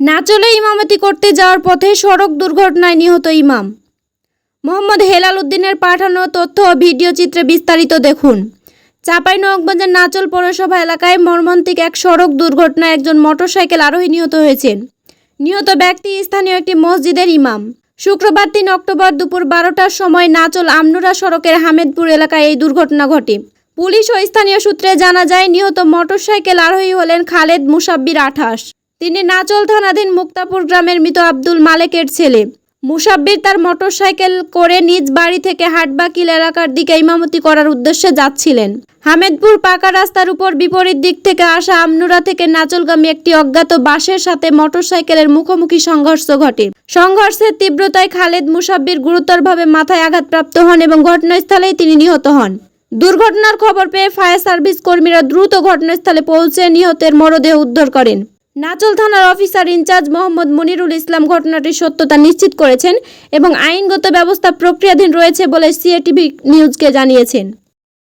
নাচলে ইমামতি করতে যাওয়ার পথে সড়ক দুর্ঘটনায় নিহত ইমাম। মোহাম্মদ হেলাল উদ্দিনের পাঠানো তথ্য ও ভিডিও চিত্রে বিস্তারিত দেখুন। চাঁপাইনবাবগঞ্জের নাচল পৌরসভা এলাকায় মর্মান্তিক এক সড়ক দুর্ঘটনায় একজন মোটরসাইকেল আরোহী নিহত হয়েছেন। নিহত ব্যক্তি স্থানীয় একটি মসজিদের ইমাম। শুক্রবার তিন অক্টোবর দুপুর বারোটার সময় নাচল আমনুরা সড়কের হামেদপুর এলাকায় এই দুর্ঘটনা ঘটে। পুলিশ ও স্থানীয় সূত্রে জানা যায়, নিহত মোটরসাইকেল আরোহী হলেন খালেদ মুসাব্বির আঠাশ। তিনি নাচল থানাধীন মুক্তাপুর গ্রামের মৃত আব্দুল মালেকের ছেলে। মুসাব্বির তার মোটরসাইকেল করে নিজ বাড়ি থেকে হাটবাকিল এলাকার দিকে ইমামতি করার উদ্দেশ্যে যাচ্ছিলেন। হামেদপুর পাকা রাস্তার উপর বিপরীত দিক থেকে আসা আমনুরা থেকে নাচলগামী একটি অজ্ঞাত বাসের সাথে মোটরসাইকেলের মুখোমুখি সংঘর্ষ ঘটে। সংঘর্ষের তীব্রতায় খালেদ মুসাব্বির গুরুতরভাবে মাথায় আঘাতপ্রাপ্ত হন এবং ঘটনাস্থলেই তিনি নিহত হন। দুর্ঘটনার খবর পেয়ে ফায়ার সার্ভিস কর্মীরা দ্রুত ঘটনাস্থলে পৌঁছে নিহতের মরদেহ উদ্ধার করেন। নাচল থানার officer in charge Mohammad Monirul Islam ঘটনাটির সত্যতা নিশ্চিত করেছেন এবং আইনগত ব্যবস্থা প্রক্রিয়াধীন রয়েছে বলে সিএটিভি নিউজকে জানিয়েছেন।